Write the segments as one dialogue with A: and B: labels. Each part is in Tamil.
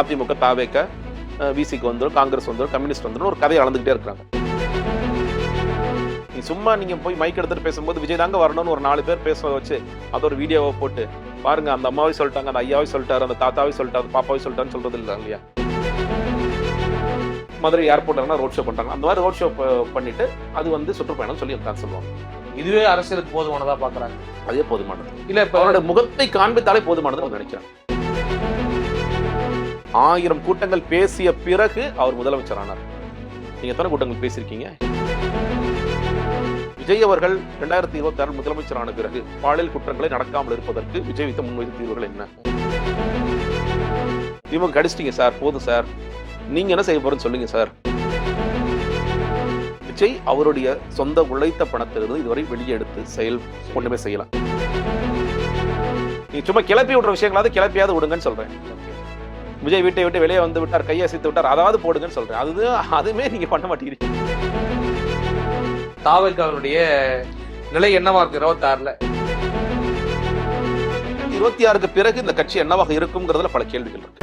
A: அதிமுக தாவேக்க விசிக்கு வந்துடும் காங்கிரஸ் வந்துடும் கம்யூனிஸ்ட் வந்துடும் ஒரு கதையை அளந்துக்கிட்டே இருக்கிறாங்க. நீ சும்மா நீங்க போய் மைக் எடுத்துட்டு பேசும்போது விஜய் தாங்க வரணும்னு ஒரு நாலு பேர் பேச வச்சு அதை ஒரு வீடியோவை போட்டு பாருங்க அந்த அம்மாவை சொல்லிட்டாங்க அந்த ஐயாவை சொல்லிட்டாரு அந்த தாத்தாவை சொல்லிட்டாரு பாப்பாவை சொல்லிட்டான்னு சொல்றது இல்லை இல்லையா? மதுரை ஏர்போர்ட்லாம் ரோட் ஷோ பண்றாங்க? அந்த மாதிரி ரோட் ஷோ பண்ணிட்டு அது வந்து சுற்றுப்பயணம் சொல்லி தான் சொல்லுவாங்க.
B: இதுவே அரசியலுக்கு போதுமானதா பாக்குறாங்க?
A: அதே போதுமானது.
B: இல்ல இப்ப
A: அவரோட முகத்தை காண்பித்தாலே போதுமானது நான் நினைக்கிறேன். ஆயிரம் கூட்டங்கள் பேசிய பிறகு அவர் முதலமைச்சர் ஆனார் நீங்க எத்தனை கூட்டங்கள் பேசியிருக்கீங்க? விஜய் அவர்கள் இரண்டாயிரத்தி இருபத்தி ஆறு முதலமைச்சர் ஆன பிறகு பாலியல் குற்றங்களை நடக்காமல் இருப்பதற்கு விஜய் வைத்த முன்வைத்த தீர்வுகள் என்ன? இவங்க கடிச்சிட்டீங்க சார் போதும் சார். நீங்க என்ன செய்ய போறேன்னு சொல்லுங்க சார். விஜய் அவருடைய சொந்த உழைத்த பணத்திலிருந்து இதுவரை வெளியே எடுத்து செயல் ஒண்ணுமே செய்யலாம் நீ சும்மா கிளப்பி விடுற விஷயங்களாவது கிளப்பியாவது விடுங்கன்னு சொல்றேன். விஜய் வீட்டை விட்டு வெளியே வந்து விட்டார் கையை அசைத்து விட்டார். அதாவது போடுங்கன்னு சொல்றேன். அது அதுமே நீங்க பண்ண மாட்டேங்கிறீங்க
B: தாவல்காவினுடைய நிலை என்னவா இருக்கு இருபத்தி ஆறுல
A: இருபத்தி ஆறுக்கு பிறகு இந்த கட்சி என்னவாக இருக்குங்கிறதுல பல கேள்விகள் இருக்கு.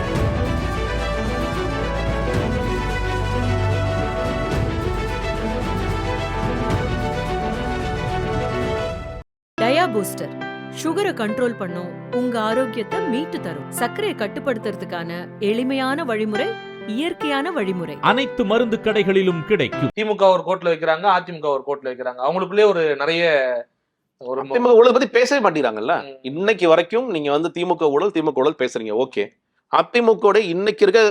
C: டயா பூஸ்டர். சுகரை கண்ட்ரோல் பண்ணும். உங்க ஆரோக்கியத்தை மீட்டு தரும். சர்க்கரையை கட்டுப்படுத்துறதுக்கான எளிமையான வழிமுறை இயற்கையான வழிமுறை.
D: அனைத்து மருந்து கடைகளிலும் கிடைக்கும்.
B: திமுக ஒரு கோர்ட்ல வைக்கிறாங்க அதிமுக ஒரு கோர்ட்ல வைக்கிறாங்க. அவங்களுக்குள்ளே ஒரு நிறைய ஒரு
A: திமுக ஊழல் பத்தி பேசவே மாட்டேங்கிறாங்கல்ல. இன்னைக்கு வரைக்கும் நீங்க வந்து திமுக ஊழல் திமுக ஊழல் பேசுறீங்க. ஓகே. அதிமுக இன்னைக்கு இருக்க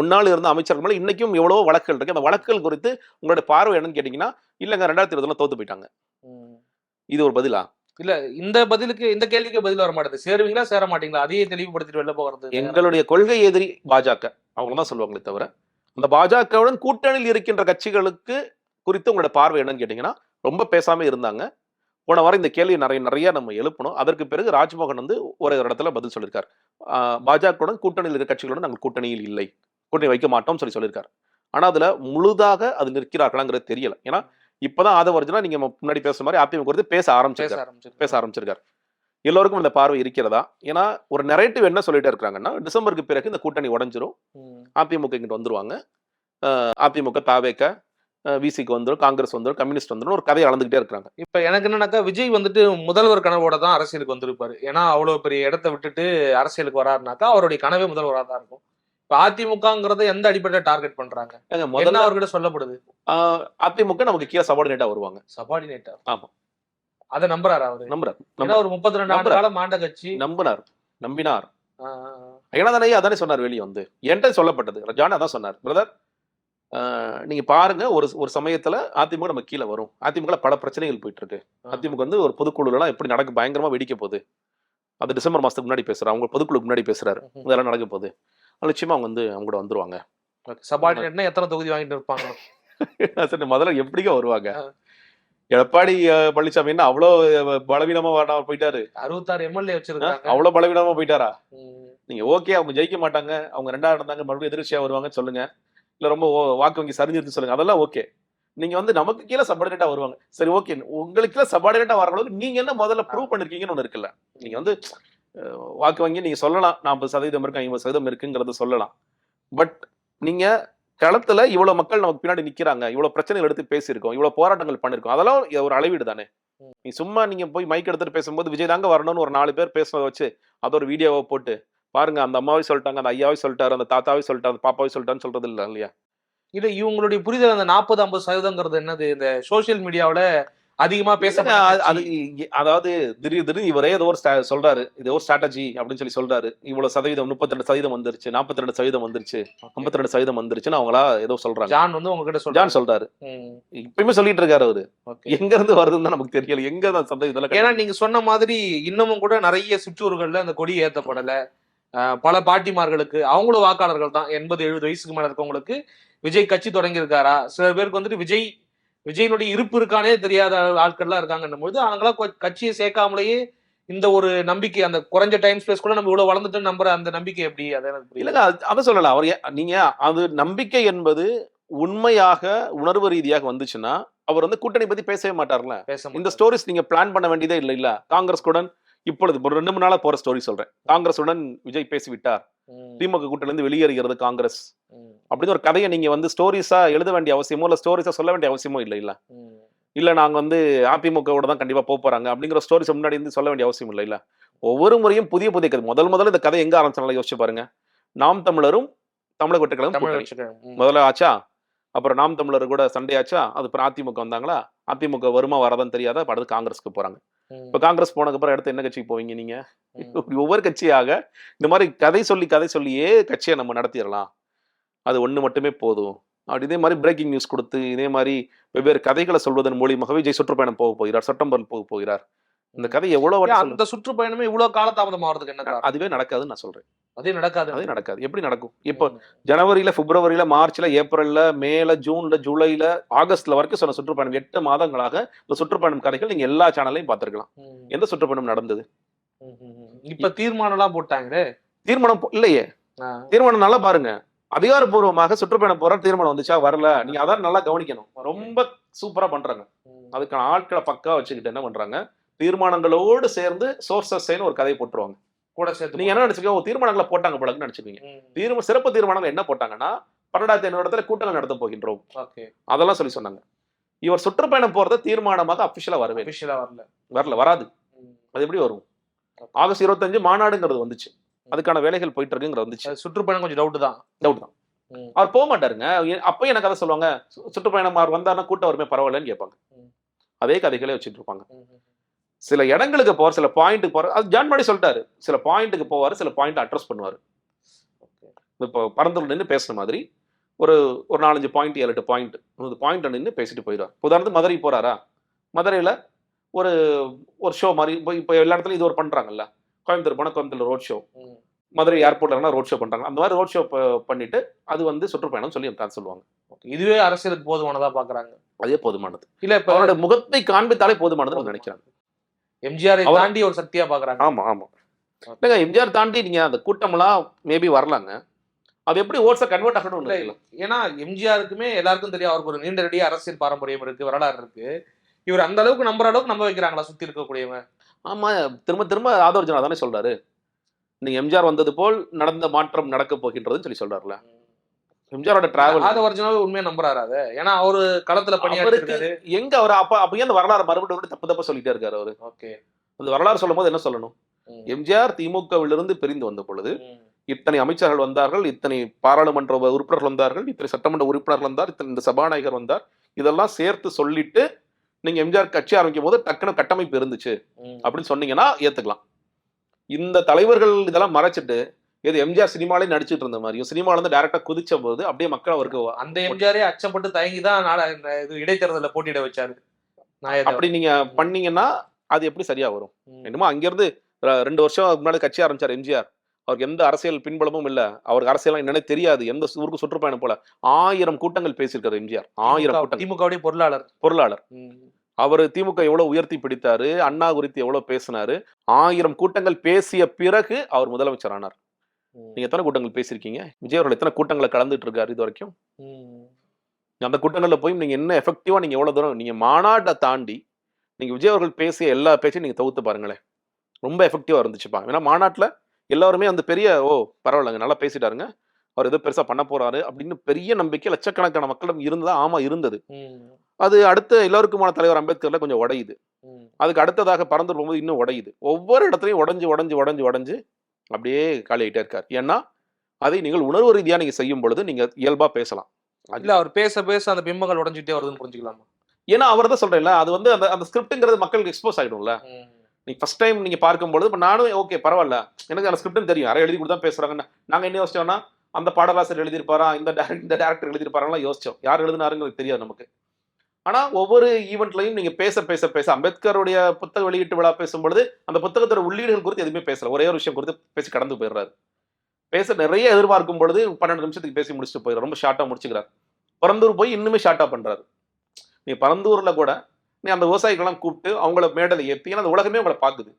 A: முன்னாள் இருந்த அமைச்சர்கள் மேல இன்னைக்கும் எவ்வளவோ வழக்குகள் இருக்கு. அந்த வழக்குகள் குறித்து உங்களோட பார்வை என்னன்னு கேட்டீங்கன்னா இல்லங்க ரெண்டாயிரத்தி இருபதுல தோத்து போயிட்டாங்க. இது ஒரு பதிலா?
B: இல்ல இந்த பதிலுக்கு இந்த கேள்விக்கு பதில் வர மாட்டேது. சேருவீங்களா சேர மாட்டீங்களா அதையே தெளிவுபடுத்திட்டு வெளில போகிறது
A: எங்களுடைய கொள்கை எதிரி பாஜக. அவங்க தான் சொல்லுவாங்களே தவிர அந்த பாஜகவுடன் கூட்டணியில் இருக்கின்ற கட்சிகளுக்கு குறித்து உங்களோட பார்வை என்னன்னு கேட்டீங்கன்னா ரொம்ப பேசாம இருந்தாங்க. போன வாரம் இந்த கேள்வி நிறைய நிறைய நம்ம எழுப்பணும் அதற்கு பிறகு ராஜ்மோகன் வந்து ஒரு இடத்துல பதில் சொல்லியிருக்கார். பாஜகவுடன் கூட்டணியில் இருக்க கட்சிகளுடன் நாங்கள் கூட்டணியில் இல்லை. கூட்டணி வைக்க மாட்டோம் சொல்லி சொல்லியிருக்காரு. ஆனால் அதில் முழுதாக அது நிற்கிறார்களாங்கிறது தெரியல. ஏன்னா இப்பதான் ஆதவர்ஜனா நீங்க முன்னாடி பேசுற மாதிரி அதிமுக குறித்து பேச
B: பேச
A: ஆரம்பிச்சிருக்காரு.
B: ஆரம்பிச்சிருக்கு
A: பேச ஆரம்பிச்சிருக்காரு. எல்லோருக்கும் இந்த பார்வை இருக்கிறதா? ஏன்னா ஒரு நெரேட்டிவ் என்ன சொல்லிட்டே இருக்காங்கன்னா டிசம்பருக்கு பிறகு இந்த கூட்டணி உடஞ்சிரும். அதிமுக இங்கிட்டு வந்துருவாங்க. அதிமுக தாவேக்க விசிக்கு வந்துடும் காங்கிரஸ் வந்துடும் கம்யூனிஸ்ட் வந்துடும் ஒரு கதையை அளந்துகிட்டே இருக்கிறாங்க.
B: இப்ப எனக்கு என்னன்னாக்கா விஜய் வந்துட்டு முதல்வர் கனவோட தான் அரசியலுக்கு வந்திருப்பாரு. ஏன்னா அவ்வளவு பெரிய இடத்த விட்டுட்டு அரசியலுக்கு வராருனாக்கா அவருடைய கனவே முதல்வராக தான் இருக்கும். இப்ப அதிமுகங்கிறத எந்த அடிப்படையில டார்கெட் பண்றாங்க?
A: முதல்ல
B: அவர்கிட்ட சொல்லப்படுது?
A: அதிமுக நமக்கு கீழே சபார்டினேட்டா வருவாங்க.
B: சபார்டினேட்டர்
A: ஆமா.
B: அதை நம்புறாரு அவரு?
A: நம்புறார்.
B: ஒரு முப்பத்தி ரெண்டு ஆண்டு. காலம் ஆண்ட கட்சி.
A: நம்பினார். நம்பினார்.
B: ஆ, ஆ, ஆ.
A: ஏன்னா தானே அதானே சொன்னார் வெளியே வந்து. என்கிட்ட சொல்லப்பட்டது. ஜான் அதான் சொன்னார். பிரதர் நீங்க பாருங்க ஒரு ஒரு சமயத்துல அதிமுக நம்ம கீழே வரும். அதிமுக பல பிரச்சனைகள் போயிட்டு இருக்கு அதிமுக வந்து ஒரு பொதுக்குழுலாம் எப்படி நடக்க? பயங்கரமா வெடிக்க போகுது. அது டிசம்பர் மாசத்துக்கு முன்னாடி பேசுறாரு. அவங்க பொதுக்குழுக்கு முன்னாடி பேசுறாரு. இதெல்லாம் நடக்க போகுது. நிச்சயமா அவங்க வந்து அவங்க கூட வந்துருவாங்க.
B: சபார்டினேட்னா எத்தனை தொகுதி வாங்கிட்டு இருப்பாங்க?
A: சரி முதல்ல எப்படிங்க வருவாங்க. எடப்பாடி பழனிசாமின்னா அவ்வளோ பலவீனமா வாடாம போயிட்டாரு?
B: அறுபத்தாறு எம்எல்ஏ வச்சிருக்காங்க.
A: அவ்வளவு பலவீனமா போயிட்டாரா. நீங்க ஓகே அவங்க ஜெயிக்க மாட்டாங்க அவங்க ரெண்டாவது இருந்தாங்க மறுபடியும் எதிர்ச்சியா வருவாங்கன்னு சொல்லுங்க. இல்ல ரொம்ப வாக்கு வங்கி சரிஞ்சிருந்து சொல்லுங்க. அதெல்லாம் ஓகே. நீங்க வந்து நமக்கு கீழே சபார்டினேட்டா வருவாங்க. சரி ஓகே. உங்களுக்கு கீழே சபார்டினேட்டா வரவங்களுக்கு நீங்க என்ன முதல்ல ப்ரூவ் பண்ணிருக்கீங்கன்னு ஒண்ணு இருக்குல்ல. நீங்க வந்து வாக்கு வங்கி நீங்கள் சொல்லலாம். நாற்பது சதவீதம் இருக்கு ஐம்பது சதவீதம் இருக்குங்கிறத சொல்லலாம். பட் நீங்கள் களத்தில் இவ்வளோ மக்கள் நமக்கு பின்னாடி நிற்கிறாங்க இவ்வளோ பிரச்சனைகள் எடுத்து பேசியிருக்கோம். இவ்வளோ போராட்டங்கள் பண்ணியிருக்கோம். அதெல்லாம் ஒரு அளவீடு தானே. நீ சும்மா நீங்கள் போய் மைக் எடுத்துகிட்டு பேசும்போது விஜய் தாங்க வரணும்னு ஒரு நாலு பேர் பேசுனதை வச்சு அதை ஒரு வீடியோவை போட்டு பாருங்க அந்த அம்மாவை சொல்லிட்டாங்க அந்த ஐயாவை சொல்லிட்டாரு அந்த தாத்தாவை சொல்லிட்டாரு அந்த பாப்பாவை சொல்லிட்டான்னு சொல்றது இல்லை இல்லையா?
B: இல்லை இவங்களுடைய புரிதல் அந்த நாற்பது ஐம்பது சதவீதங்கிறது என்னது? இந்த சோசியல் மீடியாவில் அதிகமா பேச
A: அது- அதாவது திடீர் திடீர்னு இவரே ஏதோ ஒரு சொல்றாரு. இது ஒரு ஸ்ட்ராட்டஜி அப்படின்னு சொல்லி சொல்றாரு. இவ்வளவு சதவீதம் முப்பத்தி ரெண்டு சதவீதம் வந்துருச்சு நாற்பத்தி ரெண்டு சதவீதம் வந்துருச்சு ஐம்பத்தி ரெண்டு சதவீதம் வந்துருச்சுன்னு அவங்களா ஏதோ சொல்றாங்க.
B: ஜான் வந்து உங்ககிட்ட
A: ஜான்
B: சொல்றான்
A: சொல்றாரு இப்பயுமே சொல்லிட்டு இருக்காரு அவரு. எங்க இருந்து வருதுன்னு தான் நமக்கு தெரியல. எங்க தான் சதவீதம்
B: ஏன்னா நீங்க சொன்ன மாதிரி இன்னமும் கூட நிறைய சிற்றூர்கள்ல அந்த கொடி ஏத்தப்படல. பல பாட்டிமார்களுக்கு அவங்களும் வாக்காளர்கள் தான். எண்பது எழுபது வயசுக்கு மேல இருக்கவங்களுக்கு விஜய் கட்சி தொடங்கியிருக்காரா? சில பேருக்கு வந்துட்டு விஜய் விஜயினுடைய இருப்பு இருக்கானே தெரியாத ஆட்கள்லாம் இருக்காங்கன்னும் போது அவங்களாம் கட்சியை சேர்க்காமலேயே இந்த ஒரு நம்பிக்கை அந்த குறைஞ்ச டைம் ஸ்பேஸ் கூட நம்ம இவ்வளவு வளர்ந்துட்டு நம்புற அந்த நம்பிக்கை எப்படி? அதை எனக்கு
A: இல்லைங்க அது- சொல்லலாம். அவர் நீங்க அது நம்பிக்கை என்பது உண்மையாக உணர்வு ரீதியாக வந்துச்சுன்னா அவர் வந்து கூட்டணி பத்தி பேசவே மாட்டார்ல
B: பேச
A: இந்த. ஸ்டோரிஸ் நீங்க பிளான் பண்ண வேண்டியதே இல்லை இல்ல காங்கிரஸ் கூட இப்பொழுது ஒரு ரெண்டு மூணு நாளா போற ஸ்டோரி சொல்றேன். காங்கிரஸுடன் விஜய் பேசிவிட்டார். திமுக கூட்டணில இருந்து வெளியேறுகிறது காங்கிரஸ் அப்படின்னு ஒரு கதையை நீங்க வந்து ஸ்டோரிஸா எழுத வேண்டிய அவசியமோ இல்ல ஸ்டோரிஸா சொல்ல வேண்டிய அவசியமோ இல்லை இல்ல. இல்ல நாங்க வந்து அதிமுகவோட தான் கண்டிப்பா போக போறாங்க அப்படிங்கிற ஸ்டோரிஸ் முன்னாடி இருந்து சொல்ல வேண்டிய அவசியம் இல்லை இல்ல. ஒவ்வொரு முறையும் புதிய புதிய கதை. முதல் முதல்ல இந்த கதை எங்க ஆரம்பிச்சாலும் யோசிச்சு பாருங்க. நாம் தமிழரும் தமிழக வெட்டுக்களும்
B: தமிழ்
A: கூட்டணி.
B: வச்சுக்க ம்,
A: முதல்ல ஆச்சா? அப்புறம் நாம் தமிழர் கூட சண்டை ஆச்சா? அது அப்புறம் அதிமுக வந்தாங்களா? அதிமுக வருமா வராதான்னு தெரியாத? அடுத்து காங்கிரஸ்க்கு போறாங்க. இப்ப காங்கிரஸ் போனதுக்கு அப்புறம் அடுத்து என்ன கட்சிக்கு போவீங்க நீங்க? ஒவ்வொரு கட்சியாக இந்த மாதிரி கதை சொல்லி கதை சொல்லியே கட்சியை நம்ம நடத்திடலாம். அது ஒண்ணு மட்டுமே போதும். அப்படி இதே மாதிரி பிரேக்கிங் நியூஸ் கொடுத்து இதே மாதிரி வெவ்வேறு கதைகளை சொல்வதன் மூலியமாக விஜய் சுற்றுப்பயணம் போக போகிறார் செப்டம்பரில் போக போகிறார். இந்த கதை எவ்வளவு
B: அந்த சுற்றுப்பயணமே இவ்வளவு காலதாமதம் ஆகிறதுக்கு என்ன
A: அதுவே நடக்காதுன்னு நான் சொல்றேன்.
B: அதே நடக்காது.
A: அதே நடக்காது. எப்படி நடக்கும்? இப்போ ஜனவரியில பிப்ரவரியில மார்ச்ல ஏப்ரல்ல மேல ஜூன்ல ஜூலைல ஆகஸ்ட்ல வரைக்கும் சொன்ன சுற்றுப்பயணம் எட்டு மாதங்களாக இந்த சுற்றுப்பயணம் கதைகள் நீங்க எல்லா சேனல்லையும் பார்த்திருக்கலாம். எந்த சுற்றுப்பயணம் நடந்தது.
B: இப்ப தீர்மானம் எல்லாம் போட்டாங்களே?
A: தீர்மானம் இல்லையே. தீர்மானம் நல்லா பாருங்க. அதிகாரப்பூர்வமாக சுற்றுப்பயணம் போற தீர்மானம் வந்துச்சா? வரல. நீங்க அதான் நல்லா கவனிக்கணும். ரொம்ப சூப்பரா பண்றாங்க. அதுக்கான ஆட்களை பக்கா வச்சுக்கிட்டு என்ன பண்றாங்க? தீர்மானங்களோடு சேர்ந்து சோர்சஸ்ன்னு ஒரு கதையை போட்டுருவாங்க.
B: கூட சேர்த்து
A: நீங்க என்ன நினைச்சுக்கோ தீர்மானங்களை போட்டாங்க போலன்னு நினைச்சுக்கீங்க. தீர்ம சிறப்பு தீர்மானங்கள் என்ன போட்டாங்கன்னா பன்னெண்டாயிரத்தி ஐநூறு இடத்துல கூட்டங்கள் நடத்த போகின்றோம். அதெல்லாம் சொல்லி சொன்னாங்க. இவர் சுற்றுப்பயணம் போறத தீர்மானமாக அபிஷியலா வரவே.
B: அபிஷியலா வரல.
A: வரல வராது. அது எப்படி வரும்? ஆகஸ்ட் இருபத்தஞ்சு மாநாடுங்கிறது வந்துச்சு. அதுக்கான வேலைகள் போயிட்டு இருக்குங்கிறது வந்துச்சு
B: சுற்றுப்பயணம் கொஞ்சம் டவுட் தான்.
A: டவுட் தான். அவர் போக மாட்டாருங்க. அப்பயும் எனக்கு கதை சொல்லுவாங்க? சுற்றுப்பயணம் அவர் வந்தாருன்னா கூட்டம் வருமே பரவாயில்லன்னு கேட்பாங்க. அதே கதைகளே வச்சுட்டு இருப்பாங்க. சில இடங்களுக்கு போவார் சில பாயிண்ட்டுக்கு போவார். அது ஜான் மாடி சொல்லிட்டாரு. சில பாயிண்ட்டுக்கு போவார் சில பாயிண்ட் அட்ரஸ் பண்ணுவார். இப்போ பரந்தூர் நின்று பேசுன மாதிரி ஒரு ஒரு நாலஞ்சு பாயிண்ட் ஏழு எட்டு பாயிண்ட் அந்த பாயிண்ட்ல நின்று பேசிட்டு போயிடுவார். உதாரணத்துக்கு மதுரை போறாரா? மதுரையில ஒரு ஒரு ஷோ மாதிரி இப்போ இப்போ எல்லா இடத்துலையும் இது ஒரு பண்றாங்கல்ல. கோயம்புத்தூர் போனால் கோயம்புத்தூர் ரோட் ஷோ. மதுரை ஏர்போர்ட்ல ரோட் ஷோ பண்றாங்க. அந்த மாதிரி ரோட் ஷோ பண்ணிட்டு அது வந்து சுற்றுப்பயணம் சொல்லி சொல்லுவாங்க.
B: இதுவே அரசியலுக்கு போதுமானதா பாக்குறாங்க?
A: அதே போதுமானது.
B: இல்ல இப்ப
A: அவரோட முகத்தை காண்பித்தாலே போதுமானது. நான் நினைக்கிறேன்
B: எம்ஜிஆரை தாண்டி ஒரு சக்தியா பாக்குறாங்க.
A: ஆமா ஆமா. இல்லைங்க எம்ஜிஆர் தாண்டி நீங்க அந்த கூட்டம்லாம் மேபி வரலாங்க. அது எப்படி ஓட்ஸை கன்வெர்ட் ஆகணும்
B: இல்ல, ஏன்னா எம்ஜிஆருக்குமே எல்லாருக்கும் தெரியும் அவருக்கு ஒரு நீண்ட நெடிய அரசியல் பாரம்பரியம் இருக்கு வரலாறு இருக்கு. இவர் அந்த அளவுக்கு நம்புற அளவுக்கு நம்ப வைக்கிறாங்களா சுத்தி இருக்கக்கூடியவங்க
A: ஆமா திரும்ப திரும்ப ஆதவர்ஜனா தானே சொல்றாரு. நீங்க எம்ஜிஆர் வந்தது போல் நடந்த மாற்றம் நடக்க போகின்றதுன்னு சொல்லி சொல்றாருல. எம்ஜிஆரோட டிராவல்
B: ஆத ஒரிஜினல் உண்மையா நம்புறாரு அதை ஏன்னா அவரு களத்துல பணியாற்றிருக்காரு
A: எங்க அவர் அப்ப அப்ப ஏன் அந்த வரலாறு மறுபடியும் மறுபடியும் தப்பு தப்பா சொல்லிட்டே இருக்காரு அவரு?
B: ஓகே.
A: அந்த வரலாறு சொல்லும் போது என்ன சொல்லணும்? எம்ஜிஆர் திமுகவிலிருந்து பிரிந்து வந்த பொழுது இத்தனை அமைச்சர்கள் வந்தார்கள் இத்தனை பாராளுமன்ற உறுப்பினர்கள் வந்தார்கள் இத்தனை சட்டமன்ற உறுப்பினர்கள் வந்தார் இத்தனை இந்த சபாநாயகர் வந்தார். இதெல்லாம் சேர்த்து சொல்லிட்டு நீங்க எம்ஜிஆர் கட்சி ஆரம்பிக்கும் போது டக்குனு கட்டமைப்பு இருந்துச்சு. அப்படின்னு சொன்னீங்கன்னா ஏத்துக்கலாம். இந்த தலைவர்கள் இதெல்லாம் மறைச்சிட்டு இது எம்ஜிஆர் சினிமாலே நடிச்சிட்டு இருந்த மாதிரியும் சினிமால இருந்து டைரக்டா குதிச்ச போது அப்படியே மக்கள் அவருக்கு
B: அந்த எம்ஜிஆரே அச்சப்பட்டு தயங்கி தான் இது போட்டியிட வச்சாரு.
A: அப்படி நீங்க பண்ணீங்கன்னா அது எப்படி சரியா வரும்? என்னமோ அங்கிருந்து ரெண்டு வருஷம் முன்னாடி கட்சி ஆரம்பிச்சார் எம்ஜிஆர். அவருக்கு எந்த அரசியல் பின்புலமும் இல்ல. அவருக்கு அரசியல் என்னன்னே தெரியாது. எந்த ஊருக்கு சுற்றுப்பயணம் போல. ஆயிரம் கூட்டங்கள் பேசியிருக்காரு எம்ஜிஆர். ஆயிரம்
B: திமுகவுடைய பொருளாளர்.
A: பொருளாளர். அவர் திமுக எவ்வளவு உயர்த்தி பிடித்தாரு அண்ணா குறித்து எவ்வளவு பேசினாரு ஆயிரம் கூட்டங்கள் பேசிய பிறகு அவர் முதலமைச்சர் ஆனார். நீங்க எத்தனை கூட்டங்கள் பேசியிருக்கீங்க? விஜய் அவர்கள் எத்தனை கூட்டங்களை கலந்துட்டு இருக்காரு இது வரைக்கும். அந்த கூட்டங்கள்ல போய் நீங்க என்ன எஃபெக்டிவா நீங்க எவ்வளவு தூரம் நீங்க மாநாட்டை தாண்டி நீங்க விஜய் அவர்கள் பேசிய எல்லா பேச்சையும் நீங்க தவிர்த்து பாருங்களேன். ரொம்ப எஃபெக்டிவா இருந்துச்சுப்பா. ஏன்னா மாநாட்டுல எல்லாருமே அந்த பெரிய ஓ பரவாயில்லைங்க நல்லா பேசிட்டாருங்க. அவர் ஏதோ பெருசா பண்ண போறாரு. அப்படின்னு பெரிய நம்பிக்கை லட்சக்கணக்கான மக்களும் இருந்ததா? ஆமா இருந்தது. அது அடுத்த எல்லாருக்குமான தலைவர் அம்பேத்கர்ல கொஞ்சம் உடையுது. அதுக்கு அடுத்ததாக பறந்து போகும்போது இன்னும் உடையுது. ஒவ்வொரு இடத்துலையும் உடஞ்சு உடஞ்சு உடஞ்சு உடஞ்சு அப்படியே காலி இருக்கார். ஏன்னா அதை நீங்கள் உணர்வு ரீதியா நீங்க செய்யும் பொழுது நீங்க இயல்பா பேசலாம்.
B: இல்ல அவர் பேச பேச அந்த பிம்பங்கள் உடைஞ்சிட்டே வருதுன்னு புரிஞ்சுக்கலாமா?
A: ஏன்னா அவர் தான் சொல்றேன்ல அது வந்து அந்த அந்த ஸ்கிரிப்ட்ங்கிறது மக்களுக்கு எக்ஸ்போஸ் ஆயிடும்ல.
B: ம்.
A: நீங்க ஃபர்ஸ்ட் டைம் நீங்க பார்க்கும்பொழுது இப்போ நானும் ஓகே பரவாயில்ல. எனக்கு அந்த ஸ்கிரிப்ட்னு தெரியும். யாரும் எழுதி கொடுத்தா பேசுறாங்கன்னு. நாங்க என்ன யோசிச்சோம்னா அந்த பாடலாசிரியர் எழுதியிருப்பாரா? இந்த direct- இந்த டேரக்டர் யோசிச்சோம். யார் எழுதினாருங்கிறது தெரியாது நமக்கு. ஆனால் ஒவ்வொரு ஈவெண்ட்லையும் நீங்கள் பேச பேச பேச அம்பேத்கருடைய புத்தக வெளியீட்டு விழா பேசும்பொழுது அந்த புத்தகத்தோட உள்ளீடுகள் குறித்து எதுவுமே பேசல. ஒரே ஒரு விஷயம் குறித்து பேசி கடந்து போயிடுறாரு. பேச நிறைய எதிர்பார்க்கும் பொழுது பன்னெண்டு நிமிஷத்துக்கு பேசி முடிச்சுட்டு போயிடுறாரு. ரொம்ப ஷார்ட்டாக முடிச்சுக்கிறார். பரந்தூர் போய் இன்னுமே ஷார்ட்டாக பண்ணுறாரு நீ பரந்தூரில் கூட நீ அந்த விவசாயிகளெலாம் கூப்பிட்டு அவங்கள மேடலை ஏற்றி ஏன்னா அந்த உலகமே உங்களை பார்க்குது.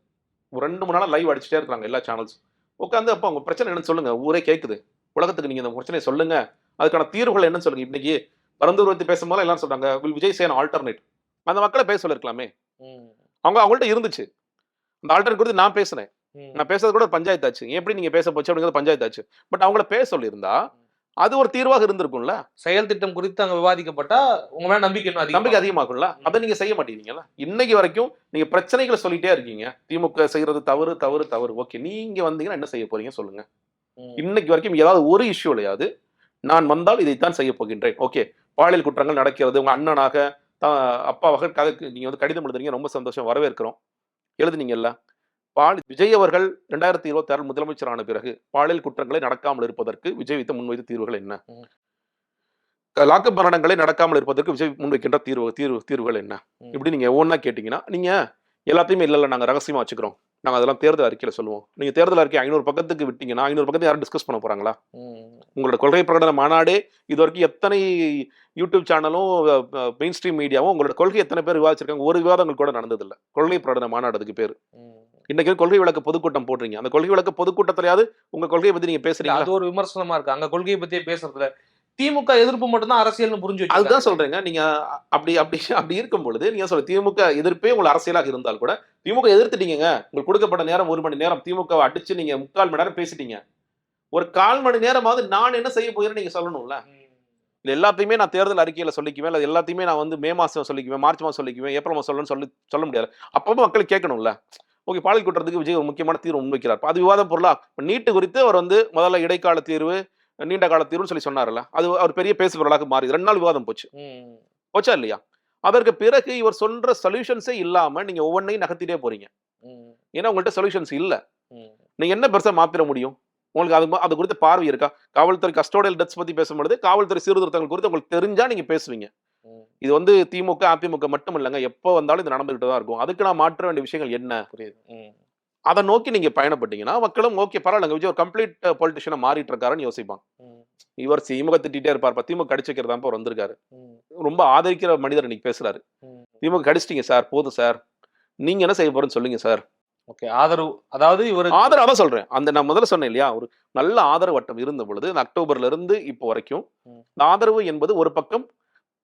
A: ஒரு ரெண்டு மூணு நாள் லைவ் அடிச்சுட்டே இருக்கிறாங்க எல்லா சேனல்ஸும் உட்காந்து அப்போ அவங்க பிரச்சனை என்னன்னு சொல்லுங்க. ஊரே கேட்குது உலகத்துக்கு நீங்கள் இந்த பிரச்சனையை சொல்லுங்க. அதுக்கான தீர்வுகள் என்னன்னு சொல்லுங்க. இன்னைக்கு பரந்தூர் பத்தி பேசும்போது எல்லாரும் சொல்றாங்க வில் விஜய் சேன் ஆல்டர்னேட் அந்த மக்களை பேச சொல்லிருக்கலாமே. அவங்க அவங்கள்ட்ட இருந்துச்சு. அந்த ஆல்டர்னேட் குறித்து நான் பேசினேன். நான் பேசுறது கூட பஞ்சாயத்து ஆச்சு. எப்படி நீங்க பேச போச்சு அப்படிங்கிறது பஞ்சாயத்து ஆச்சு. பட் அவங்கள பேச சொல்லியிருந்தா அது ஒரு தீர்வாக இருந்திருக்கும்ல.
B: செயல் திட்டம் குறித்து அங்க விவாதிக்கப்பட்டா உங்க மேல நம்பிக்கை
A: நம்பிக்கை அதிகமாக்கும்ல அதை நீங்க செய்ய மாட்டேங்கிறீங்களா இன்னைக்கு வரைக்கும் நீங்க பிரச்சனைகளை சொல்லிட்டே இருக்கீங்க. திமுக செய்யறது தவறு தவறு தவறு. ஓகே நீங்க வந்தீங்கன்னா என்ன செய்ய போறீங்க சொல்லுங்க. இன்னைக்கு வரைக்கும் ஏதாவது ஒரு இஷ்யூலையாவது நான் வந்தால் இதைத்தான் செய்ய போகின்றேன். ஓகே பாலியல் குற்றங்கள் நடக்கிறது. உங்க அண்ணனாக த- அப்பாவாக கதை நீங்க வந்து கடிதம் எழுதுறீங்க ரொம்ப சந்தோஷம். வரவேற்கிறோம். எழுதுனீங்கல்ல? பால் விஜய் அவர்கள் ரெண்டாயிரத்தி இருபத்தி ஆறு முதலமைச்சரான பிறகு பாலியல் குற்றங்களை நடக்காமல் இருப்பதற்கு விஜய் வைத்த முன்வைத்த தீர்வுகள் என்ன. லாக்கப் மரணங்களை நடக்காமல் இருப்பதற்கு விஜய் முன்வைக்கின்ற தீர்வு தீர்வு தீர்வுகள் என்ன. இப்படி நீங்க ஒவ்வொன்றா கேட்டீங்கன்னா நீங்க எல்லாத்தையுமே இல்ல இல்ல நாங்க ரகசியமா வச்சுக்கிறோம். நாங்க அதெல்லாம் தேர்தல் அறிக்கையில சொல்லுவோம். நீங்க தேர்தல் அறிக்கை ஐநூறு பக்கத்துக்கு விட்டீங்கன்னா ஐநூறு பக்கத்தை யாரும் டிஸ்கஸ் பண்ண போறாங்களா? உங்களோட கொள்கை பிரகடன மாநாடே இது வரைக்கும் எத்தனை யூடியூப் சேனலும் மெயின் ஸ்ட்ரீம் மீடியாவும் உங்களோட கொள்கை எத்தனை பேர் விவாதிச்சிருக்காங்க? ஒரு விவாதங்கள் கூட நடந்ததில்ல. கொள்கை பிரகடன மாநாடு அதுக்கு பேர் இன்னைக்கு கொள்கை விளக்க பொதுக்கூட்டம் போடுறீங்க. அந்த கொள்கை விளக்க பொதுக்கூட்டத்திலையாவது உங்க கொள்கையை பத்தி நீங்க பேசுறீங்க
B: அது ஒரு விமர்சனமா இருக்கு. அங்க கொள்கையை பத்தியே பேசுறதுல திமுக எதிர்ப்பு மட்டும்தான் அரசியல்னு புரிஞ்சு.
A: அதுதான் சொல்றேங்க. நீங்க அப்படி அப்படி அப்படி இருக்கும் பொழுது நீங்க சொல்ல திமுக எதிர்ப்பே உங்கள் அரசியலாக இருந்தால் கூட திமுக எதிர்த்துட்டீங்க உங்களுக்கு கொடுக்கப்பட்ட நேரம் ஒரு மணி நேரம் திமுக அடிச்சு நீங்க முக்கால் மணி நேரம் பேசிட்டீங்க. ஒரு கால் மணி நேரமாவது நான் என்ன செய்ய போகிறேன்னு நீங்க சொல்லணும்ல. இது எல்லாத்தையுமே நான் தேர்தல் அறிக்கையில சொல்லிக்குவேன். இல்லை எல்லாத்தையுமே நான் வந்து மே மாசம் சொல்லிக்குவேன் மார்ச் மாசம் சொல்லிக்குவேன் ஏப்ரல் மாசம் சொல்லணும்னு சொல்லி சொல்ல முடியாது. அப்பப்போ மக்களுக்கு கேட்கணும்ல. ஓகே பாலியல் குற்றத்துக்கு விஜய் ஒரு முக்கியமான தீர்வு முன்வைக்கிறார். அது விவாதம் பொருளா? நீட்டு குறித்து அவர் வந்து முதல்ல இடைக்கால தீர்வு நீண்ட கால தீர்வுன்னு சொல்லி சொன்னார்ல அது அவர் பெரிய பேசு பொருளாக மாறி ரெண்டு நாள் விவாதம் போச்சு. போச்சா இல்லையா அதற்கு பிறகு இவர் சொல்ற சொல்யூஷன்ஸே இல்லாம நீங்க ஒவ்வொன்றையும் நகர்த்திட்டே போறீங்க. ஏன்னா உங்கள்ட்ட சொல்யூஷன்ஸ் இல்ல. நீங்க என்ன பெருசா மாத்திர முடியும் உங்களுக்கு அது அது குறித்த பார்வை இருக்கா காவல்துறை கஸ்டோடியல் டெத்ஸ் பத்தி பேசும்பொழுது காவல்துறை சீர்திருத்தங்கள் குறித்து உங்களுக்கு தெரிஞ்சா நீங்க பேசுவீங்க. இது வந்து திமுக அதிமுக மட்டும் இல்லைங்க எப்போ வந்தாலும் இது நடந்துகிட்டு தான் இருக்கும் அதுக்கு நான் மாற்ற வேண்டிய விஷயங்கள் என்ன
B: புரியுது.
A: அதை நோக்கி நீங்க பயணப்பட்டீங்கன்னா மக்களும் ஓகே பரவாயில்லைங்க விஜய் ஒரு கம்ப்ளீட் பொலிட்டிஷியனை மாறிட்டு இருக்காருன்னு யோசிப்பாங்க. இவர் திமுக திட்டிகிட்டே இருப்பார். இப்ப திமுக கடிச்சு வைக்கிறதா அவர் வந்திருக்காரு. ரொம்ப ஆதரிக்கிற மனிதர் இன்னைக்கு பேசுறாரு. திமுக கடிச்சிட்டீங்க சார். போதும் சார். நீங்க என்ன செய்ய போறேன்னு சொல்லுங்க சார்.
B: ஓகே ஆதரவு அதாவது இவர்
A: ஆதரவு அதான் சொல்றேன். அந்த நான் முதல்ல சொன்னேன் இல்லையா? ஒரு நல்ல ஆதரவு வட்டம் இருந்த பொழுது அக்டோபர்ல இருந்து இப்போ வரைக்கும் ஆதரவு என்பது ஒரு பக்கம்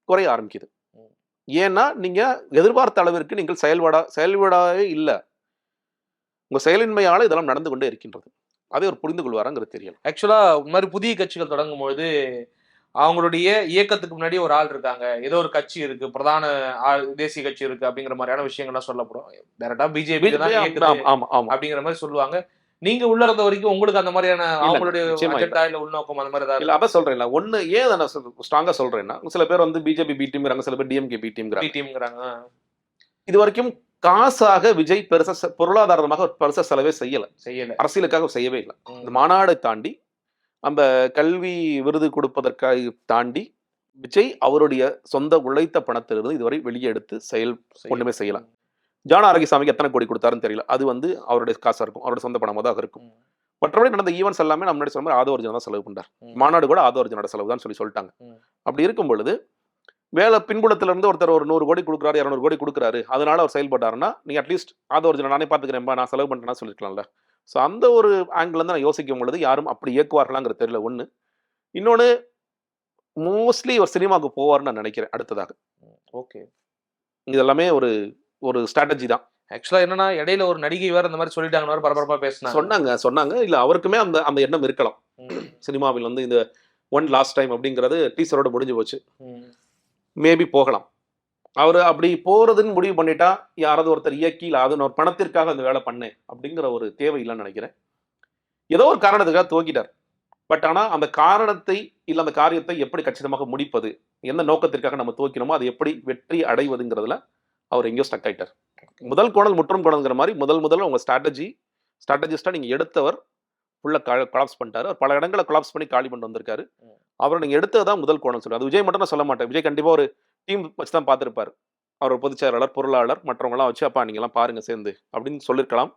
A: குறைய ஆரம்பிக்குது. ஏன்னா நீங்க எதிர்பார்த்த அளவிற்கு நீங்கள் செயல்படா செயல்படாவே இல்லை. உங்க செயலின்மையால இதெல்லாம் நடந்து கொண்டே இருக்கின்றது. அதை ஒரு புரிந்து கொள்வாராங்கிறது தெரியல.
B: ஆக்சுவலா இந்த மாதிரி புதிய கட்சிகள் தொடங்கும் பொழுது அவங்களுடைய இயக்கத்துக்கு முன்னாடி ஒரு ஆள் இருக்காங்க. ஏதோ ஒரு கட்சி இருக்கு பிரதான ஆள் தேசிய கட்சி இருக்கு அப்படிங்கிற மாதிரியான விஷயங்கள்லாம் சொல்லப்படும். டேரக்டா பிஜேபி தான் இயக்குது
A: ஆமா, ஆமா ஆமா.
B: அப்படிங்கிற மாதிரி சொல்லுவாங்க. நீங்க உள்ள இருந்த வரைக்கும் உங்களுக்கு அந்த மாதிரியான அவங்களுடைய. அஜெண்டா இல்ல. உள்நோக்கம் அந்த மாதிரி ஏதாவது
A: இல்ல அதான் சொல்றேன்ல. ஒண்ணு ஏன் நான் ஸ்ட்ராங்கா சொல்றேன்னா சில பேர் வந்து பிஜேபி பி டீம்ங்கிறாங்க சில பேர் டிஎம்கே பி டீம்ங்கிறாங்க இது வரைக்கும் காசாக விஜய் பெருசா பொருளாதாரமாக பெருசா செலவே செய்யல
B: செய்யல
A: அரசியலுக்காக செய்யவே இல்லை. இந்த மாநாடை தாண்டி அந்த கல்வி விருது கொடுப்பதற்காக தாண்டி விஜய் அவருடைய சொந்த உழைத்த பணத்திலிருந்து இதுவரை வெளியே எடுத்து செயல். ஒண்ணுமே செய்யலாம் ஜான ஆரோக்கியசாமிக்கு எத்தனை கோடி கொடுத்தாருன்னு தெரியல அது வந்து அவருடைய காசா இருக்கும் அவருடைய சொந்த பணமாக தான் இருக்கும். மற்றபடி நடந்த ஈவெண்ட்ஸ் எல்லாமே நம்ம முன்னாடி சொன்ன மாதிரி ஆதவர்ஜன் தான் செலவு பண்ணார். மாநாடு கூட ஆதவர்ஜனோட செலவு தான் சொல்லி சொல்லிட்டாங்க. அப்படி இருக்கும் பொழுது வேலை பின்புலத்துல இருந்து ஒருத்தர் ஒரு நூறு கோடி கொடுக்குறாரு இரநூறு கோடி கொடுக்குறாரு. அதனால அவர் செயல்பட்டாருன்னா நீங்க அட்லீஸ்ட் ஆதவர்ஜனை நானே பாத்துக்கிறேன்பா நான் செலவு பண்றேன்னா சொல்லிருக்கலாம்ல. ஸோ அந்த ஒரு ஆங்கிள் இருந்து நான் யோசிக்கும் பொழுது யாரும் அப்படி இயக்குவார்களாங்கிறது தெரியல. ஒண்ணு. இன்னொன்னு மோஸ்ட்லி ஒரு சினிமாவுக்கு போவார்னு நான் நினைக்கிறேன் அடுத்ததாக.
B: ஓகே.
A: இது எல்லாமே ஒரு ஒரு ஸ்ட்ராட்டஜி தான்.
B: ஆக்சுவலா என்னன்னா இடையில ஒரு நடிகை வேற இந்த மாதிரி சொல்லிட்டாங்கன்னு வேற பரபரப்பா பேசினாங்க.
A: சொன்னாங்க சொன்னாங்க. இல்ல அவருக்குமே அந்த அந்த எண்ணம் இருக்கலாம். சினிமாவில் வந்து இந்த ஒன் லாஸ்ட் டைம் அப்படிங்கிறது டீசரோட முடிஞ்சு போச்சு. மேபி போகலாம். அவர் அப்படி போகிறதுன்னு முடிவு பண்ணிட்டா யாராவது ஒருத்தர் இயக்கி இல்லை அது ஒரு பணத்திற்காக அந்த வேலை பண்ணேன் அப்படிங்கிற ஒரு தேவை இல்லைன்னு நினைக்கிறேன். ஏதோ ஒரு காரணத்துக்காக துவக்கிட்டார். பட் ஆனால் அந்த காரணத்தை இல்லை அந்த காரியத்தை எப்படி கச்சிதமாக முடிப்பது எந்த நோக்கத்திற்காக நம்ம துவக்கினோமோ அது எப்படி வெற்றி அடைவதுங்கிறதுல அவர் எங்கேயோ ஸ்டக் ஆகிட்டார் முதல் கோணல் முற்றும் கோணல்ங்கிற மாதிரி முதல் முதல்ல உங்கள் ஸ்ட்ராட்டஜி ஸ்ட்ராட்டஜிஸ்டாக நீங்கள் எடுத்தவர் ஃபுல்லாக கொலாப்ஸ் பண்ணிட்டாரு. அவர் பல இடங்களை கொலாப்ஸ் பண்ணி காலி பண்ணிட்டு வந்திருக்காரு. அவரை நீங்க எடுத்தது தான் முதல் கோணல் சொல்லுவார். அது விஜய் மட்டும் நான் சொல்ல மாட்டேன். விஜய் கண்டிப்பா ஒரு டீம் வச்சு தான் பார்த்துருப்பாரு. அவர் பொதுச் செயலாளர் பொருளாளர் மற்றவங்களாம் வச்சு அப்பா நீங்களாம் பாருங்க சேர்ந்து அப்படின்னு சொல்லியிருக்கலாம்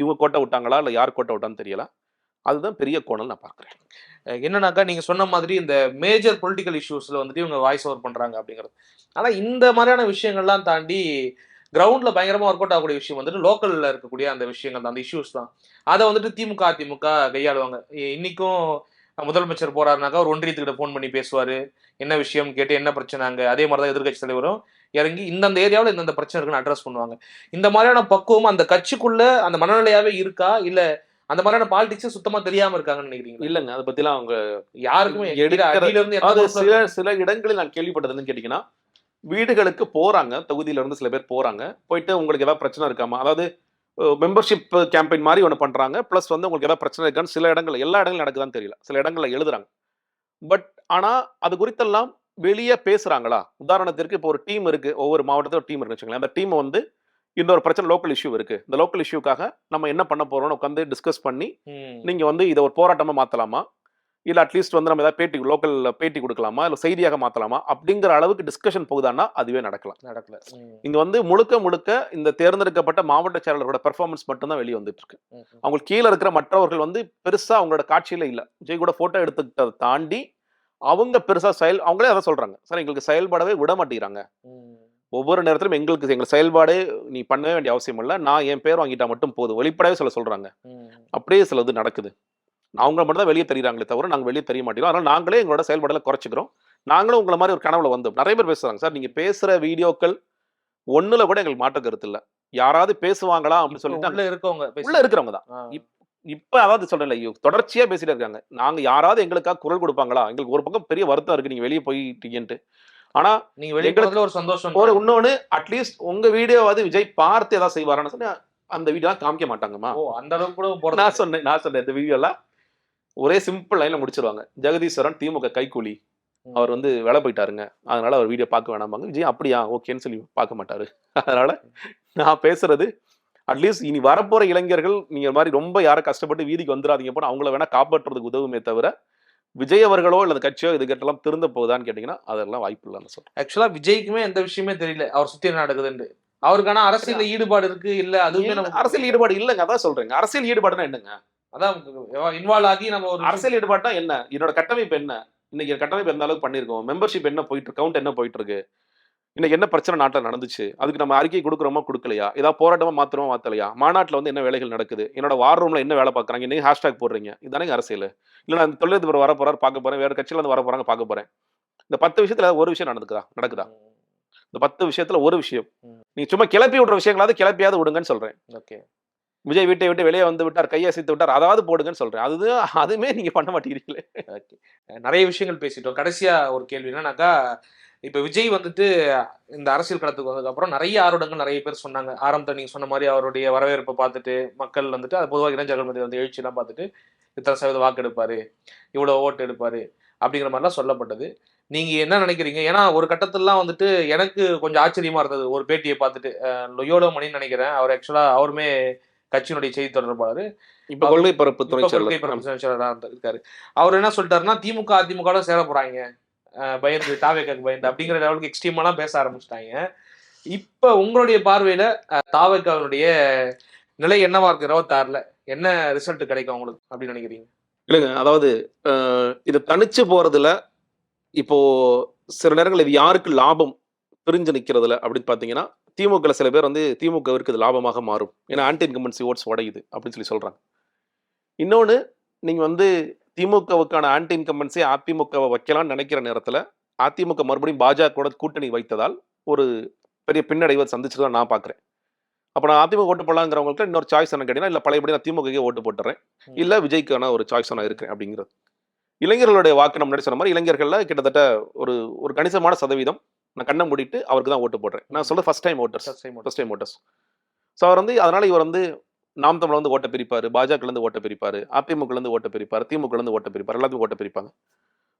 A: இவங்க கோட்டை விட்டாங்களா? இல்லை யார் கோட்டை விட்டான்னு தெரியல. அதுதான் பெரிய கோணல் நான் பார்க்குறேன்.
B: என்னன்னாக்கா நீங்க சொன்ன மாதிரி இந்த மேஜர் பொலிட்டிக்கல் இஷ்யூஸ்ல வந்துட்டு இவங்க வாய்ஸ் ஓவர் பண்றாங்க அப்படிங்கிறது. ஆனா இந்த மாதிரியான விஷயங்கள்லாம் தாண்டி கிரவுண்ட்ல பயங்கரமா ஒர்க் அவுட் ஆகக்கூடிய விஷயம் வந்துட்டு லோக்கல்ல இருக்கக்கூடிய அந்த விஷயங்கள் தான் அந்த இஷ்யூஸ் தான். அதை வந்துட்டு திமுக அதிமுக கையாளுவாங்க. இன்னைக்கும் முதலமைச்சர் போறாருனாக்கா ஒரு ஒன்றியத்துக்கிட்ட ஃபோன் பண்ணி பேசுவாரு. என்ன விஷயம் கேட்டு என்ன பிரச்சனை அங்க? அதே மாதிரி தான் எதிர்கட்சி தலைவரும் இறங்கி இந்தந்த ஏரியாவில் இந்தந்த பிரச்சனை இருக்குன்னு அட்ரஸ் பண்ணுவாங்க. இந்த மாதிரியான பக்குவம் அந்த கட்சிக்குள்ள அந்த மனநிலையாவே இருக்கா? இல்ல அந்த மாதிரியான பாலிடிக்ஸ் சுத்தமா தெரியாம இருக்காங்கன்னு நினைக்கிறீங்களா?
A: இல்லைங்க அதை பத்திலாம் அவங்க
B: யாருக்குமே
A: சில சில இடங்களில் நான் கேள்விப்பட்டதுன்னு கேட்டீங்கன்னா வீடுகளுக்கு போறாங்க தொகுதியில இருந்து சில பேர் போறாங்க. போயிட்டு உங்களுக்கு ஏதாவது பிரச்சனை இருக்காமா? அதாவது மெம்பர்ஷிப் கேம்பெயின் மாதிரி ஒன்று பண்றாங்க. ப்ளஸ் வந்து உங்களுக்கு ஏதாவது பிரச்சனை இருக்கான்னு சில இடங்கள் எல்லா இடங்களும் நடக்குதான்னு தெரியல. சில இடங்கள்ல எழுதுறாங்க. பட் ஆனா அது குறித்தெல்லாம் வெளியே பேசுறாங்களா? உதாரணத்திற்கு இப்போ ஒரு டீம் இருக்கு. ஒவ்வொரு மாவட்டத்தில் டீம் இருக்கு வச்சுங்களேன் அந்த டீம் வந்து இன்னொரு பிரச்சனை லோக்கல் இஷ்யூ இருக்கு. இந்த லோக்கல் இஷ்யூக்காக நம்ம என்ன பண்ண போறோம்னு உட்காந்து டிஸ்கஸ் பண்ணி. நீங்க வந்து இதை ஒரு போராட்டமா மாத்தலாமா? இல்ல அட்லீஸ்ட் வந்து நம்ம ஏதாவது பேட்டி லோக்கல் பேட்டி கொடுக்கலாமா? இல்ல செய்தியாக மாத்தலாமா? அப்படிங்கிற அளவுக்கு டிஸ்கஷன் போகுதான்னா அதுவே நடக்கலாம்.
B: நடக்கல.
A: இங்க வந்து முழுக்க முழுக்க இந்த தேர்ந்தெடுக்கப்பட்ட மாவட்ட செயலாளரோட பெர்ஃபார்மன்ஸ் மட்டும்தான் வெளியே வந்துட்டு இருக்கு. அவங்களுக்கு கீழே இருக்கிற மற்றவர்கள் வந்து பெருசா அவங்களோட காட்சியில இல்ல. விஜய் கூட போட்டோ எடுத்துக்கிட்டதை தாண்டி அவங்க பெருசா செயல் அவங்களே அதை சொல்றாங்க. சார் எங்களுக்கு செயல்படவே விட மாட்டேங்கிறாங்க. ஒவ்வொரு நேரத்திலும் எங்களுக்கு எங்கள் செயல்பாடே நீ பண்ணவே வேண்டிய அவசியம் இல்லை. நான் என் பேர் வாங்கிட்டா மட்டும் போதும். வெளிப்படையே சில சொல்றாங்க.
B: ம்.
A: அப்படியே சில இது நடக்குது. அவங்க மட்டும் தான் வெளியே தெரியுறாங்களே தவிர நாங்கள் வெளியே தெரிய மாட்டோம். அதனால நாங்களே எங்களோட செயல்பாடுல குறைச்சிக்கிறோம். நாங்களும் உங்களை மாதிரி ஒரு கனவுல வந்தோம் நிறைய பேர் பேசுறாங்க சார் நீங்க பேசுற வீடியோக்கள் ஒண்ணுல கூட எங்களுக்கு மாற்ற கருத்து இல்ல. யாராவது பேசுவாங்களா? அப்படின்னு சொல்லிட்டு
B: இருக்கவங்க
A: உள்ள இருக்கிறவங்க தான். இப்ப அதாவது சொல்றேன்ல ஐயோ, தொடர்ச்சியா பேசிட்டு இருக்காங்க. நாங்க யாராவது எங்களுக்காக குரல் கொடுப்பாங்களா? எங்களுக்கு ஒரு பக்கம் பெரிய வருத்தம் இருக்கு நீங்க வெளியே போயிட்டீங்கன்ட்டு. ஆனா
B: நீங்க வெளியே ஒரு சந்தோஷம்
A: ஒரு இன்னொன்னு அட்லீஸ்ட் உங்க வீடியோவாவது விஜய் பார்த்து ஏதாவது செய்வாரான்னு சொன்னா அந்த வீடியோ காமிக்க மாட்டாங்கம்மா.
B: ஓ அந்த அளவுக்கு கூட
A: நான் சொன்னேன் நான் சொன்னேன் இந்த வீடியோலாம் ஒரே சிம்பிள் லைன்ல முடிச்சிருவாங்க. ஜெகதீஸ்வரன் திமுக கைக்கூலி. அவர் வந்து வேலை போயிட்டாருங்க. அதனால அவர் வீடியோ பார்க்க வேணாமாங்க விஜய் அப்படியா? ஓகேன்னு சொல்லி பார்க்க மாட்டாரு. அதனால நான் பேசுறது அட்லீஸ்ட் இனி வரப்போற இளைஞர்கள் நீங்க மாதிரி ரொம்ப யாரும் கஷ்டப்பட்டு வீதிக்கு வந்துடாதீங்க போனா அவங்கள வேணா காப்பாற்றுறதுக்கு உதவுமே தவிர விஜய் அவர்களோ அல்லது கட்சியோ இதுகிட்டலாம் திருந்த போகுதான்னு கேட்டீங்கன்னா அதெல்லாம் வாய்ப்பு இல்லைன்னு சொல்றேன்.
B: ஆக்சுவலா விஜய்க்குமே எந்த விஷயமே தெரியல. அவர் சுத்தி நடக்குதுன்னு அவருக்கான அரசியல் ஈடுபாடு இருக்கு? இல்ல அதுவுமே
A: இல்ல, அரசியல் ஈடுபாடு இல்லைங்க. அதான் சொல்றேங்க. அரசியல் ஈடுபாடுனா என்னங்க?
B: அதான் இன்வால்வ் ஆகி நம்ம ஒரு
A: அரசியல் ஈடுபாடுனா என்ன? என்னோட கட்டமைப்பு என்ன? இன்னைக்கு கட்டமைப்பு எந்த அளவுக்கு பண்ணியிருக்கோம்? மெம்பர்ஷிப் என்ன போயிட்டு இருக்கு? கவுண்ட் என்ன போயிட்டு இருக்கு? இன்னைக்கு என்ன பிரச்சனை நாட்டில் நடந்துச்சு? அதுக்கு நம்ம அறிக்கை கொடுக்குறோமா கொடுக்கலையா? ஏதாவது போராட்டமா மாத்திரமா மாத்தலையா? மாநாட்டில் வந்து என்ன வேலைகள் நடக்குது? என்னோட வார் ரூம்ல என்ன வேலை பார்க்குறாங்க இன்னைக்கு ஹேஷ்டாக் போடுறீங்க. இதுதானே அரசியல். இல்லை நான் தொழிலதிபர் வர போறாரு பார்க்க போறேன். வேற கட்சியில இருந்து வர போறாங்க பார்க்க போறேன். இந்த பத்து விஷயத்துல ஒரு விஷயம் நடக்குதா நடக்குதா? இந்த பத்து விஷயத்துல ஒரு விஷயம்.
B: ம்.
A: நீ சும்மா கிளப்பி விடுற விஷயங்களாவது கிளப்பியாவது விடுங்கன்னு சொல்றேன்.
B: ஓகே.
A: விஜய் வீட்டை விட்டு வெளியே வந்து விட்டார் கையை சேர்த்து விட்டார் அதாவது போடுங்கன்னு சொல்றேன். அது அதுவுமே நீங்க பண்ண மாட்டேங்கிறீங்களே ஓகே.
B: நிறைய விஷயங்கள் பேசிட்டோம். கடைசியா ஒரு கேள்வி என்னன்னாக்கா இப்ப விஜய் வந்துட்டு இந்த அரசியல் களத்துக்கு வந்ததுக்கு அப்புறம் நிறைய ஆர்வடங்கள் நிறைய பேர் சொன்னாங்க. ஆரம்பத்தில் நீங்க சொன்ன மாதிரி அவருடைய வரவேற்பை பார்த்துட்டு மக்கள் வந்துட்டு அது பொதுவாக இளைஞர்கள் மத்தியில் வந்து எழுச்சியெல்லாம் பார்த்துட்டு இத்தனை சதவீத வாக்கு எடுப்பாரு இவ்வளவு ஓட்டு எடுப்பாரு அப்படிங்கிற மாதிரிலாம் சொல்லப்பட்டது. நீங்க என்ன நினைக்கிறீங்க? ஏன்னா ஒரு கட்டத்திலலாம் வந்துட்டு எனக்கு கொஞ்சம் ஆச்சரியமா இருந்தது. ஒரு பேட்டியை பார்த்துட்டு லொயோலோ மணின்னு நினைக்கிறேன். அவர் ஆக்சுவலா அவருமே கட்சியினுடைய செய்தி தொடர்பாளர்.
A: இப்ப கொள்கை பரப்பு துறை
B: கொள்கை பரப்பு இருந்த- இருக்காரு. அவர் என்ன சொல்லிட்டாருன்னா திமுக அதிமுக சேர போறாங்க. பயந்து தாவேக்காக்கு பயந்து அப்படிங்கிற லெவலுக்கு எக்ஸ்ட்ரீமெல்லாம் பேச ஆரம்பிச்சிட்டாங்க. இப்ப உங்களுடைய பார்வையில தாவேக்காவினுடைய நிலை என்னவா இருக்கு? இருபத்தாறுல என்ன ரிசல்ட் கிடைக்கும் உங்களுக்கு அப்படின்னு நினைக்கிறீங்க?
A: இல்லைங்க அதாவது இது தனிச்சு போறதுல இப்போ சில நேரங்கள் இது யாருக்கு லாபம் பிரிஞ்சு நிக்கிறதுல அப்படின்னு பாத்தீங்கன்னா திமுக சில பேர் வந்து திமுகவிற்கு இது லாபமாக மாறும். ஏன்னா ஆன்டி இன்கம்பன்சி ஓட்ஸ் உடையுது அப்படின்னு சொல்லி சொல்றாங்க. இன்னொன்னு நீங்க வந்து திமுகவுக்கான ஆன்டி இன்கம்பன்சி அதிமுகவை வைக்கலாம்னு நினைக்கிற நேரத்துல அதிமுக மறுபடியும் பாஜக கூட்டணி வைத்ததால் ஒரு பெரிய பின்னடைவை சந்திச்சுட்டு தான் நான் பாக்குறேன். அப்ப நான் அதிமுக ஓட்டு போடலாங்கிறவங்களுக்கு இன்னொரு சாய்ஸ் என்ன கேட்டீங்கன்னா இல்ல பழையபடி நான் திமுகவே ஓட்டு போட்டுறேன். இல்ல விஜய்க்கான ஒரு சாய்ஸ் நான் இருக்கிறேன் அப்படிங்கிறது. இளைஞர்களுடைய வாக்கு நம்ம முன்னாடி சொன்ன மாதிரி இளைஞர்கள்ல கிட்டத்தட்ட ஒரு ஒரு கணிசமான சதவீதம் நான் கண்ணை மூடிட்டு அவருக்கு தான் ஓட்டு போடுறேன். நான் சொல்ல first time voters first time voters so அவர் வந்து அதனால இவர் வந்து நாம் தமிழ் வந்து ஓட்ட பிரிப்பாரு. பாஜக இருந்து ஓட்ட பிரிப்பாரு. அதிமுக இருந்து ஓட்ட பிரிப்பாரு. திமுக இருந்து ஓட்ட பிரிப்பாரு. எல்லாத்தையும் ஓட்ட பிரிப்பாங்க.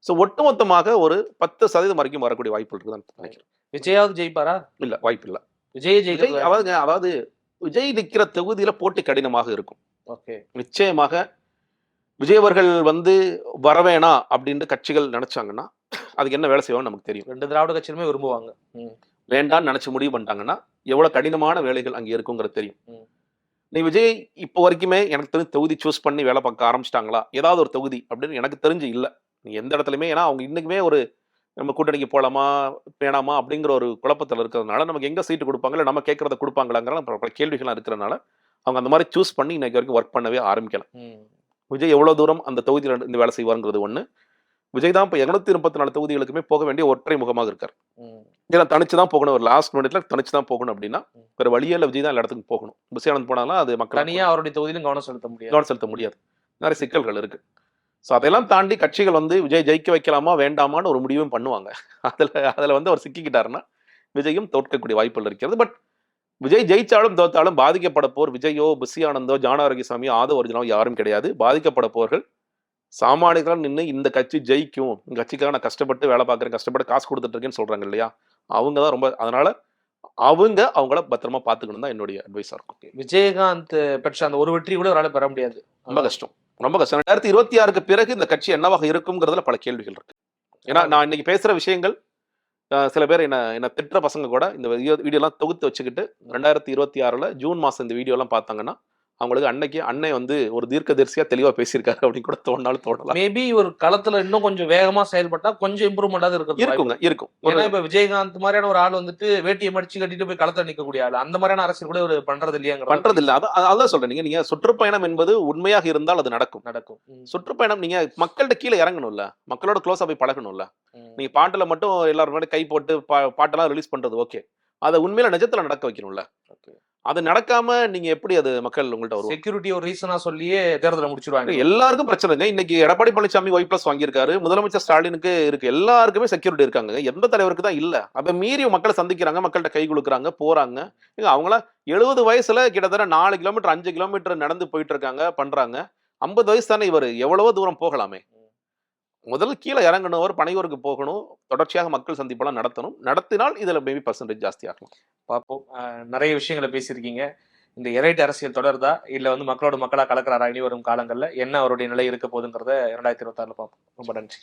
A: ஸோ ஒட்டுமொத்தமாக ஒரு பத்து சதவீதம் வரைக்கும் வரக்கூடிய வாய்ப்பு இருக்குதான் நினைக்கிறேன்.
B: விஜயாவது ஜெயிப்பாரா?
A: இல்ல வாய்ப்பு இல்ல.
B: விஜய ஜெயிக்க
A: அதாவது அதாவது விஜய் நிற்கிற தொகுதியில போட்டி கடினமாக இருக்கும்.
B: ஓகே.
A: நிச்சயமாக விஜய் அவர்கள் வந்து வரவேணா அப்படின்ட்டு கட்சிகள் நினைச்சாங்கன்னா அதுக்கு என்ன வேலை செய்வாங்கன்னு நமக்கு தெரியும்.
B: ரெண்டு திராவிட கட்சியுமே விரும்புவாங்க.
A: வேண்டாம்னு நினைச்சு முடிவு பண்ணிட்டாங்கன்னா எவ்வளவு கடினமான வேலைகள் அங்கே இருக்குங்கிறது தெரியும். நீ விஜய் இப்போ வரைக்குமே எனக்கு தெரிஞ்சு தொகுதி சூஸ் பண்ணி வேலை பார்க்க ஆரம்பிச்சிட்டாங்களா? ஏதாவது ஒரு தொகுதி அப்படின்னு எனக்கு தெரிஞ்சு இல்லை. நீ எந்த இடத்துலையுமே ஏன்னா அவங்க இன்னைக்குமே ஒரு நம்ம கூட்டணிக்கு போகலாமா வேணாமா அப்படிங்கிற ஒரு குழப்பத்தில் இருக்கிறதுனால நமக்கு எங்க சீட்டு கொடுப்பாங்க இல்லை நம்ம கேட்கறத கொடுப்பாங்களாங்கிற பல கேள்விகள்லாம் இருக்கிறதுனால அவங்க அந்த மாதிரி சூஸ் பண்ணி இன்னைக்கு வரைக்கும் ஒர்க் பண்ணவே ஆரம்பிக்கல.
B: ம்.
A: விஜய் எவ்வளவு தூரம் அந்த தொகுதியில் இந்த வேலை செய்வாருங்கிறது ஒன்று விஜய் தான் இப்போ இருநூத்தி முப்பத்தி நாலு தொகுதிகளுக்குமே போக வேண்டிய ஒற்றை முகமாக இருக்கார். ஏன்னா தனிச்சு தான் போகணும். ஒரு லாஸ்ட் மினிட்ல தனிச்சு தான் போகணும் அப்படின்னா. வேற வழியே இல்ல விஜய் தான் எல்லா இடத்துக்கும் போகணும். புசியானந்த் போனாலும் அது மக்கள்
B: தனியா அவருடைய தொகுதியிலும் கவனம் செலுத்த முடியாது.
A: கவனம் செலுத்த முடியாது. நிறைய சிக்கல்கள் இருக்கு. ஸோ அதெல்லாம் தாண்டி கட்சிகள் வந்து விஜய் ஜெயிக்க வைக்கலாமா வேண்டாமான்னு ஒரு முடிவும் பண்ணுவாங்க. அதுல அதுல வந்து அவர் சிக்கிக்கிட்டாருன்னா விஜயும் தோற்கக்கூடிய வாய்ப்புகள் இருக்கிறது. பட் விஜய் ஜெயிச்சாலும் தோத்தாலும் பாதிக்கப்பட போர் விஜயோ புசி ஆனந்தோ ஜான ஆரோக்கியசாமி ஆதவ ஒரிஜினோ யாரும் கிடையாது. பாதிக்கப்பட போர்கள் சாமானியர்களாக நின்று இந்த கட்சி ஜெயிக்கும். இந்த கட்சிக்காக நான் கஷ்டப்பட்டு வேலை பார்க்குறேன் கஷ்டப்பட்டு காசு கொடுத்துட்டு இருக்கேன்னு சொல்றாங்க இல்லையா? அவங்க தான் ரொம்ப அதனால அவங்க அவங்கள பத்திரமா பார்த்துக்கணும் தான் என்னுடைய அட்வைஸாக இருக்கும்.
B: விஜயகாந்த் பெற்ற அந்த ஒரு வெற்றி கூட அவரால் பெற முடியாது.
A: ரொம்ப கஷ்டம். ரொம்ப கஷ்டம். ரெண்டாயிரத்தி இருபத்தி ஆறுக்கு பிறகு இந்த கட்சி என்னவாக இருக்குங்கிறதுல பல கேள்விகள் இருக்கு. ஏன்னா நான் இன்னைக்கு பேசுற விஷயங்கள் சில பேர் என்ன என்ன திட்டுற பசங்க கூட இந்த வீடியோ வீடியோலாம் தொகுத்து வச்சுக்கிட்டு ரெண்டாயிரத்தி இருபத்தி ஆறுல ஜூன் மாசம் இந்த வீடியோலாம் பார்த்தாங்கன்னா அவங்களுக்கு அன்னைக்கு அன்னை வந்து ஒரு தீர்க்கதரிசியா தெளிவா பேசியிருக்காரு அப்படின்னு கூட தோணாலும் தோணலாம்.
B: மேபி ஒரு களத்துல இன்னும் கொஞ்சம் வேகமா செயல்பட்டா கொஞ்சம் இம்ப்ரூவ்மெண்டாவது இருக்கிறது
A: இருக்குங்க இருக்கும்.
B: ஏன்னா இப்ப விஜயகாந்த் மாதிரியான ஒரு ஆள் வந்துட்டு வேட்டியை மடிச்சு கட்டிட்டு போய் களத்துல நிக்கக்கூடிய ஆள். அந்த மாதிரியான அரசியல் கூட ஒரு பண்றது இல்லையாங்க
A: பண்றது இல்ல அதான் சொல்றேன். நீங்க நீங்க சுற்றுப்பயணம் என்பது உண்மையாக இருந்தால் அது நடக்கும்.
B: நடக்கும்.
A: சுற்றுப்பயணம் நீங்க மக்கள்கிட்ட கீழே இறங்கணும்ல. மக்களோட க்ளோஸா போய் பழகணும்ல. நீங்க பாட்டுல மட்டும் எல்லாரும் கை போட்டு பா- பாட்டெல்லாம் ரிலீஸ் பண்றது ஓகே அதை உண்மையில நிஜத்துல நடக்க வைக்கணும்ல. அது நடக்காம நீங்க எப்படி அது மக்கள் உங்கள்ட்ட வருவாங்க?
B: செக்யூரிட்டி ஒரு ரீசனா சொல்லியே தேர்தலை முடிச்சிருவாங்க.
A: எல்லாருக்கும் பிரச்சனைங்க. இன்னைக்கு எடப்பாடி பழனிசாமி ஒய் பிளஸ் வாங்கியிருக்காரு முதலமைச்சர் ஸ்டாலினுக்கு இருக்கு. எல்லாருக்குமே செக்யூரிட்டி இருக்காங்க எந்த தலைவருக்கு தான் இல்ல. அப்ப மீறி மக்களை சந்திக்கிறாங்க மக்கள்கிட்ட கை கொடுக்குறாங்க போறாங்க. அவங்கள எழுபது வயசுல கிட்டத்தட்ட நாலு கிலோமீட்டர் அஞ்சு கிலோமீட்டர் நடந்து போயிட்டு இருக்காங்க பண்றாங்க. ஐம்பது வயசு தானே இவர். எவ்வளவோ தூரம் போகலாமே. முதல்ல கீழே இறங்கணும் பனையூருக்கு போகணும் தொடர்ச்சியாக மக்கள் சந்திப்பெல்லாம் நடத்தணும். நடத்தினால் இதில் மேபி பர்சன்டேஜ் ஜாஸ்தி
B: பார்ப்போம். நிறைய விஷயங்களை பேசியிருக்கீங்க. இந்த எரைட் அரசியல் தொடருதா? இல்லை வந்து மக்களோட மக்களாக கலக்கிறாரா? இனி வரும் காலங்களில் என்ன அவருடைய நிலை இருக்க போகுதுங்கிறத இரண்டாயிரத்தி இருபத்தி பார்ப்போம். ரொம்ப நன்றி.